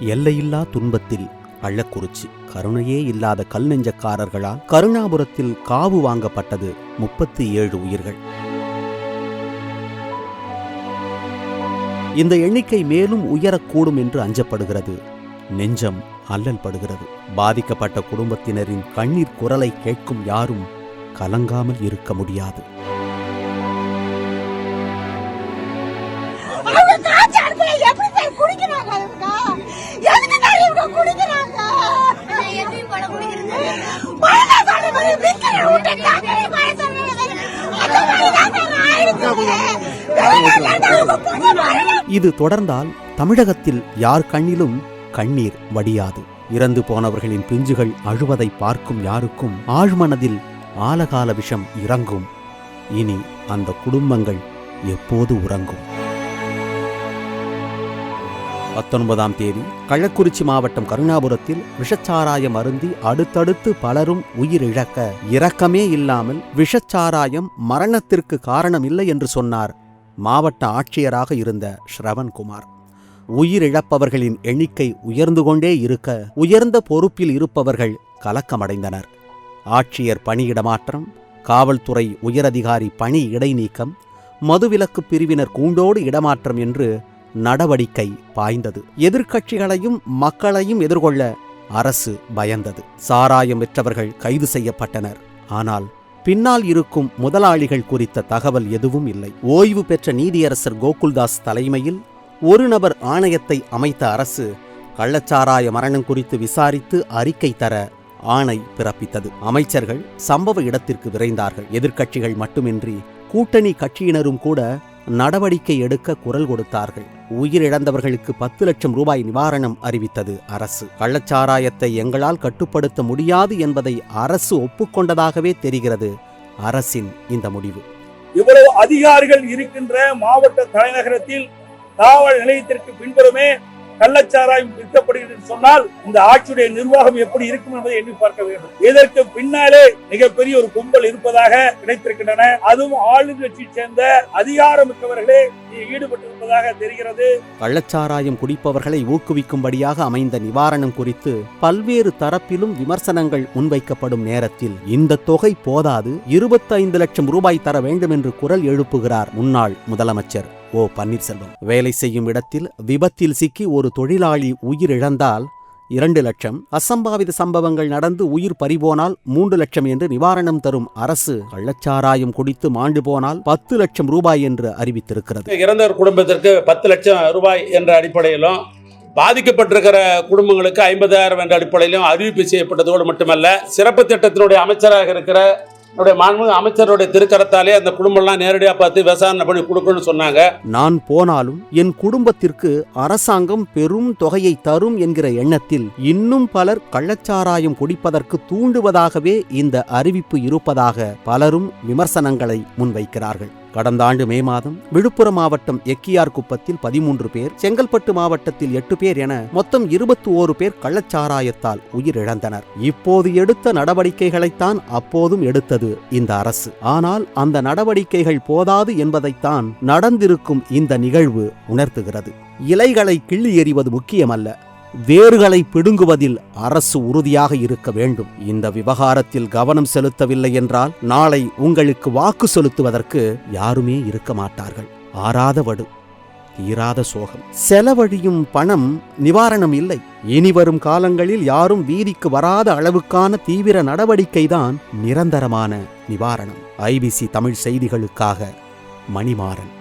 எல்லையில்லா துன்பத்தில் கள்ளக்குறிச்சி கருணையே இல்லாத கல் நெஞ்சக்காரர்களால் கருணாபுரத்தில் காவு வாங்கப்பட்டது முப்பத்தி ஏழு உயிர்கள். இந்த எண்ணிக்கை மேலும் உயரக்கூடும் என்று அஞ்சப்படுகிறது. நெஞ்சம் அல்லல் படுகிறது. பாதிக்கப்பட்ட குடும்பத்தினரின் கண்ணீர் குரலை கேட்கும் யாரும் கலங்காமல் இருக்க முடியாது. இது தொடர்ந்தால் தமிழகத்தில் யார் கண்ணிலும் கண்ணீர் வடியாது. இறந்து போனவர்களின் பிஞ்சுகள் அழுவதை பார்க்கும் யாருக்கும் ஆழ்மனதில் ஆலகால விஷம் இறங்கும். இனி அந்த குடும்பங்கள் எப்போது உறங்கும்? பத்தொன்பதாம் தேதி கள்ளக்குறிச்சி மாவட்டம் கருணாபுரத்தில் விஷச்சாராயம் அருந்தி அடுத்தடுத்து பலரும் உயிரிழக்க இரக்கமே இல்லாமல் விஷச்சாராயம் மரணத்திற்கு காரணம் இல்லை என்று சொன்னார் மாவட்ட ஆட்சியராக இருந்த ஸ்ரவன்குமார். உயிரிழப்பவர்களின் எண்ணிக்கை உயர்ந்து கொண்டே இருக்க உயர்ந்த பொறுப்பில் இருப்பவர்கள் கலக்கமடைந்தனர். ஆட்சியர் பணியிடமாற்றம் காவல்துறை உயரதிகாரி பணி இடைநீக்கம் மதுவிலக்கு பிரிவினர் கூண்டோடு இடமாற்றம் என்று நடவடிக்கை பாய்ந்தது. எதிர்க்கட்சிகளையும் மக்களையும் எதிர்கொள்ள அரசு பயந்தது. சாராயம் விற்றவர்கள் கைது செய்யப்பட்டனர். ஆனால் பின்னால் இருக்கும் முதலாளிகள் குறித்த தகவல் எதுவும் இல்லை. ஓய்வு பெற்ற நீதியரசர் கோகுல்தாஸ் தலைமையில் ஒரு நபர் ஆணையத்தை அமைத்த அரசு கள்ளச்சாராய மரணம் குறித்து விசாரித்து அறிக்கை தர ஆணை பிறப்பித்தது. அமைச்சர்கள் சம்பவ இடத்திற்கு விரைந்தார்கள். எதிர்க்கட்சிகள் மட்டுமின்றி கூட்டணி கட்சியினரும் கூட நடவடிக்கை எடுக்க குரல் கொடுத்தார்கள். உயிரிழந்தவர்களுக்கு பத்து லட்சம் ரூபாய் நிவாரணம் அறிவித்தது அரசு. கள்ளச்சாராயத்தை எங்களால் கட்டுப்படுத்த முடியாது என்பதை அரசு ஒப்புக்கொண்டதாகவே தெரிகிறது அரசின் இந்த முடிவு. இவ்வளவு அதிகாரிகள் இருக்கின்ற மாவட்ட தலைநகரத்தில் காவல் நிலையத்திற்கு பின்புறமே கள்ளச்சாராயம் விற்கப்படுகிறது சொன்னால் இந்த ஆட்சியுடைய நிர்வாகம் எப்படி இருக்கும் என்பதை எண்ணி பார்க்க வேண்டும். இதற்கு பின்னாலே மிகப்பெரிய ஒரு கும்பல் இருப்பதாக கிடைத்திருக்கின்றன அதுவும் ஆளுங்கட்சியை சேர்ந்த அதிகாரமிக்கவர்களே ஈடுபட்டிருப்பதாக தெரிகிறது. கள்ளச்சாராயம் குடிப்பவர்களை ஊக்குவிக்கும்படியாக அமைந்த நிவாரணம் குறித்து பல்வேறு தரப்பிலும் விமர்சனங்கள் முன்வைக்கப்படும் நேரத்தில் இந்த தொகை போதாது. இருபத்தைந்து லட்சம் ரூபாய் தர வேண்டும் என்று குரல் எழுப்புகிறார் முன்னாள் முதலமைச்சர். ஓ பன்னீர்செல்வம். வேலை செய்யும் இடத்தில் விபத்தில் சிக்கி ஒரு தொழிலாளி உயிரிழந்தால் இரண்டு லட்சம். அசம்பாவித சம்பவங்கள் நடந்து உயிர் பறிபோனால் மூன்று லட்சம் என்று நிவாரணம் தரும் அரசு கள்ளச்சாராயம் குடித்து மாண்டு போனால் பத்து லட்சம் ரூபாய் என்று அறிவித்திருக்கிறது. இறந்தவர் குடும்பத்திற்கு பத்து லட்சம் ரூபாய் என்ற அடிப்படையிலும் பாதிக்கப்பட்டிருக்கிற குடும்பங்களுக்கு ஐம்பதாயிரம் என்ற அடிப்படையிலும் அறிவிப்பு செய்யப்பட்டதோடு மட்டுமல்ல சிறப்பு திட்டத்தினுடைய அமைச்சராக இருக்கிற என்னுடைய மாண்பு அமைச்சருடைய திருக்கரத்தாலே அந்த குடும்பம்லாம் நேரடியாக பார்த்து விசாரணை பண்ணி கொடுக்கணும்னு சொன்னாங்க. நான் போனாலும் என் குடும்பத்திற்கு அரசாங்கம் பெரும் தொகையை தரும் என்கிற எண்ணத்தில் இன்னும் பலர் கள்ளச்சாராயம் குடிப்பதற்கு தூண்டுவதாகவே இந்த அறிவிப்பு இருப்பதாக பலரும் விமர்சனங்களை முன்வைக்கிறார்கள். கடந்த ஆண்டு மே மாதம் விழுப்புரம் மாவட்டம் எக்கியார் குப்பத்தில் பதிமூன்று பேர் செங்கல்பட்டு மாவட்டத்தில் எட்டு பேர் என மொத்தம் இருபத்தி ஓரு பேர் கள்ளச்சாராயத்தால் உயிரிழந்தனர். இப்போது எடுத்த நடவடிக்கைகளைத்தான் அப்போதும் எடுத்தது இந்த அரசு. ஆனால் அந்த நடவடிக்கைகள் போதாது என்பதைத்தான் நடந்திருக்கும் இந்த நிகழ்வு உணர்த்துகிறது. இலைகளை கிள்ளி எறிவது முக்கியமல்ல. வேர்களை பிடுங்குவதில் அரசு உறுதியாக இருக்க வேண்டும். இந்த விவகாரத்தில் கவனம் செலுத்தவில்லை என்றால் நாளை உங்களுக்கு வாக்கு செலுத்துவதற்கு யாருமே இருக்க மாட்டார்கள். ஆறாத வடு தீராத சோகம். செலவழியும் பணம் நிவாரணம் இல்லை. இனி வரும் காலங்களில் யாரும் வீதிக்கு வராத அளவுக்கான தீவிர நடவடிக்கைதான் நிரந்தரமான நிவாரணம். ஐபிசி தமிழ் செய்திகளுக்காக மணிமாறன்.